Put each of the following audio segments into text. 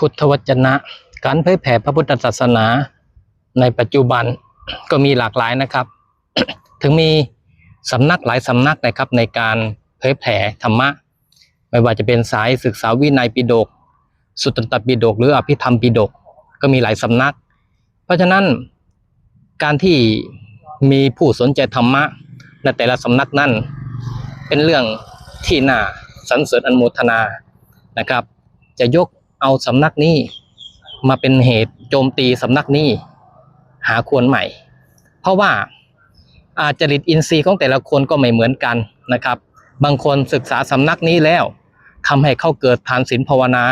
พุทธวจนะ การเผยแผ่พระพุทธศาสนาในปัจจุบันก็มีหลากหลายนะครับ ถึงมีสำนักหลายสำนักนะครับในการเผยแผ่ธรรมะ ไม่ว่าจะเป็นสายศึกษาวินัยปิฎกสุตตนตปิฎกหรืออภิธรรมปิฎกก็มีหลายสำนัก เพราะฉะนั้นการที่มีผู้สนใจธรรมะในแต่ละสำนักนั้นเป็นเรื่องที่น่าสรรเสริญอนโมทนานะครับ จะยก เอาสำนักนี้ มาเป็นเหตุโจมตีสำนักนี้ หาควรใหม่ เพราะว่าอาจริตอินทรีย์ของแต่ละคนก็ไม่เหมือนกันนะครับ บางคนศึกษาสำนักนี้แล้วทำให้เขาเกิดทานศีลภาวนา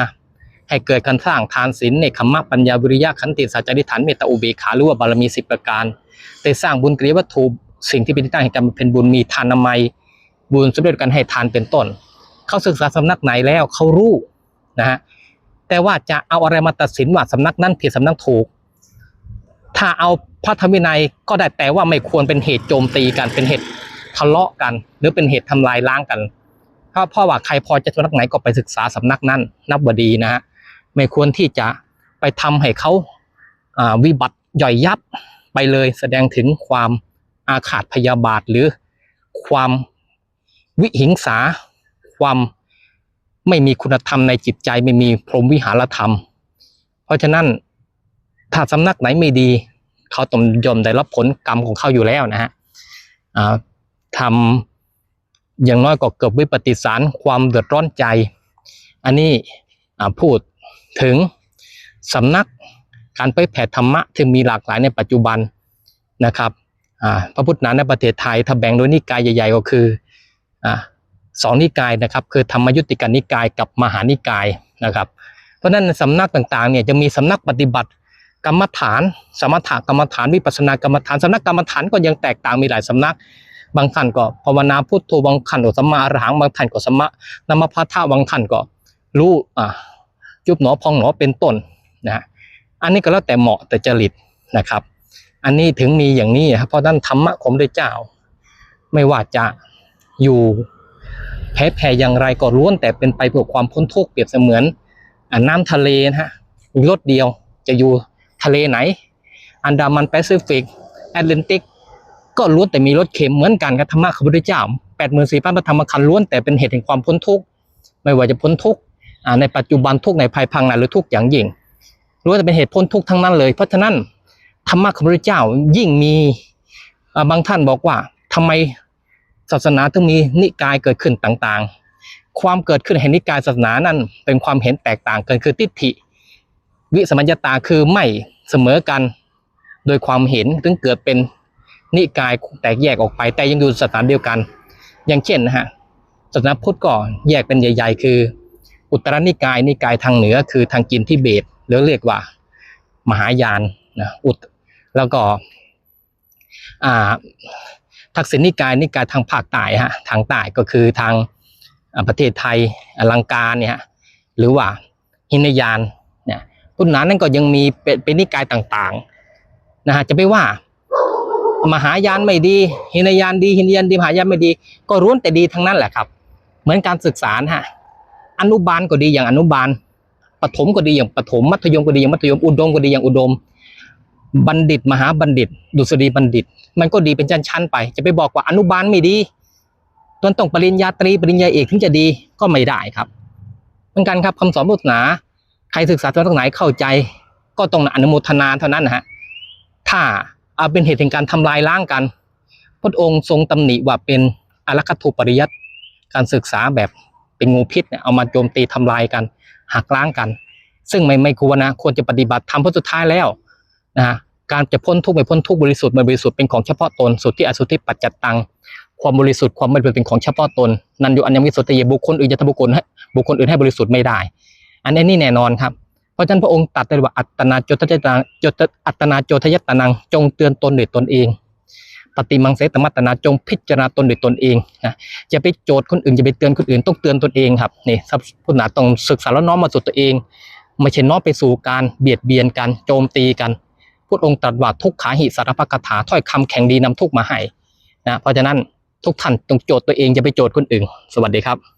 ให้เกิดการสร้างทานศีลในคัมมะปัญญาวิริยะขันติสัจจริฐานเมตตาอุเบกขาหรือว่าบารมีสิบประการได้สร้างบุญกริยวัตถุสิ่งที่เป็นที่ตั้งแห่งการเพ็ญบุญมีทานนามัย บุญสำเร็จการให้ทานเป็นต้น เขาศึกษาสำนักไหนแล้วเขารู้นะฮะ แต่ว่าจะเอาอะไรมาตัดสินว่าสำนักนั้นผิดสำนักถูก ถ้าเอาพระธรรมวินัยก็ได้แต่ว่าไม่ควรเป็นเหตุโจมตีกันเป็นเหตุทะเลาะกัน หรือเป็นเหตุทำลายล้างกันเพราพราะว่าใครพอจะสำนักไหนก็ไปศึกษาสำนักนั้น นับว่าดีนะฮะไม่ควรที่จะไปทำให้เขาอ่าวิบัติย่อยยับไปเลยแสดงถึงความอาฆาตพยาบาทหรือความวิหิงสาความ ไม่มีคุณธรรมในจิตใจไม่มีพรหมวิหารธรรม เพราะฉะนั้นถ้าสำนักไหนไม่ดี เขาต้องยอมได้รับผลกรรมของเขาอยู่แล้วนะฮะทำอย่างน้อยก็เกิดวิปฏิสารความเดือดร้อนใจ อันนี้พูดถึงสำนักการไปแผ่ธรรมะที่มีหลากหลายในปัจจุบันนะครับพระพุทธศานาในประเทศไทยถ้าแบ่งโดยนิกายใหญ่ ๆ ก็คืออ สองนิกายนะครับ คือธรรมยุติกานิกายกับมหานิกายนะครับ เพราะฉะนั้นสำนักต่างๆเนี่ยจะมีสำนักปฏิบัติกรรมฐาน สมถกรรมฐานวิปัสสนากรรมฐานสำนักกรรมฐานก็ยังแตกต่างมีหลายสำนัก บางท่านก็ภาวนาพุทโธบางท่านก็สัมมาอรหังบางท่านก็สัมมานามพัทธะบางท่านก็รู้อ่ายุบหนอพองหนอเป็นต้นนะฮะอันนี้ก็แล้วแต่เหมาะแต่จริตนะครับ อันนี้ถึงมีอย่างนี้ครับเพราะด้านธรรมะของพระเจ้า ไม่ว่าจะอยู่ แพ้แผ่อย่างไรก็ล้วนแต่เป็นไปเพื่อความพ้นทุกข์เปรียบเสมือนอน้ำทะเลนะฮะมีรถเดียวจะอยู่ทะเลไหน อันดามันแปซิฟิกแอตแลนติก ก็ล้วนแต่มีรถเข็มเหมือนกันครับธรรมะของพระพุทธเจ้าแปดหมื่นสี่พันพระธรรมขันธ์ล้วนแต่เป็นเหตุแห่งความพ้นทุกข์ไม่ว่าจะพ้นทุกข์ในปัจจุบันทุกข์ในภายภาคหน้าหรือทุกข์อย่างยิ่งล้วนแต่เป็นเหตุพ้นทุกข์ทั้งนั้นเลย เพราะฉะนั้นธรรมะของพระพุทธเจ้ายิ่งมีบางท่านบอกว่าทำไม ศาสนาถึงมีนิกายเกิดขึ้นต่างๆ ความเกิดขึ้นแห่งนิกายศาสนานั้น เป็นความเห็นแตกต่างกันคือทิฏฐิ วิสมัญญาตาคือไม่เสมอกัน โดยความเห็นถึงเกิดเป็นนิกายแตกแยกออกไป แต่ยังอยู่ศาสนาเดียวกัน อย่างเช่นนะฮะศาสนาพุทธก็แยกเป็นใหญ่ ๆ คือ อุตรนิกายนิกายทางเหนือคือทางจีนทิเบตหรือเรียกว่า มหายานนะอุตแล้วก็อ่า ทักษิณนิกายนิกายทางภาคใต้ฮะทางใต้ก็คือทางประเทศไทยอลังการเนี่ยหรือว่าหินยานเนี่ยพุทธนานั้นก็ยังมีเป็นนิกายต่างๆนะฮะจะไม่ว่ามหายานไม่ดีหินยานดีหินยานดีมหายานไม่ดี ก็ล้วนแต่ดีทั้งนั้นแหละครับ เหมือนการศึกษาฮะอนุบาลก็ดีอย่างอนุบาลปฐมก็ดีอย่างปฐมมัธยมก็ดีอย่างมัธยมอุดมก็ดีอย่างอุดม บัณฑิตมหาบัณฑิต ดุษฎีบัณฑิต มันก็ดีเป็นชั้นๆไป จะไปบอกว่าอนุบาลไม่ดีต้นต้องปริญญาตรีปริญญาเอกถึงจะดีก็ไม่ได้ครับเหมือนกันครับคำสอนพุทธศาสนาใครศึกษาตรงไหนเข้าใจ ก็ต้องอนุโมทนาเท่านั้นนะฮะถ้าเอาเป็นเหตุแห่งการทำลายล้างกัน พระองค์ทรงตำหนิว่าเป็นอลัคตุปริยัติการศึกษาแบบเป็นงูพิษเนี่ยเอามาโจมตีทำลายกันหักล้างกัน ซึ่งไม่ไม่ควรนะควรจะปฏิบัติทำเพราะสุดท้ายแล้ว นะการจะพ้นทุกข์ไม่พ้นทุกข์บริสุทธิ์ไม่บริสุทธิ์เป็นของเฉพาะตนสุดที่อสุทธิปัจจัตตังความบริสุทธิ์ความไม่บริสุทธิ์เป็นของเฉพาะตนนันอยู่อันยังวิสุทธิเยบุคคลอื่นจะทำบุคคลให้บุคคลอื่นให้บริสุทธิ์ไม่ได้ อันนี้นี่แน่นอนครับเพราะฉะนั้นพระองค์ตัดเลยว่าอัตนาโจทยตนาโจทอัตนาโจทยตนังจงเตือนตนด้วยตนเองปฏิมังเสตมัตนาจงพิจารณาตนด้วยตนเองนะอย่าไปโจทย์คนอื่นอย่าไปเตือนคนอื่นต้องเตือนตนเองครับนี่สัพพุทธนาต้องศึกษาแล้วน้อมมาสู่ตัวเอง ไม่ใช่น้อมไปสู่การเบียดเบียนกันโจมตีกัน พุทธองค์ตรัสว่าทุกขาหิสารพักถาถ้อยคำแข็งดีนำทุกมาให้นะเพราะฉะนั้นทุกท่านต้องโจทย์ตัวเองอย่าไปโจทย์คนอื่น สวัสดีครับ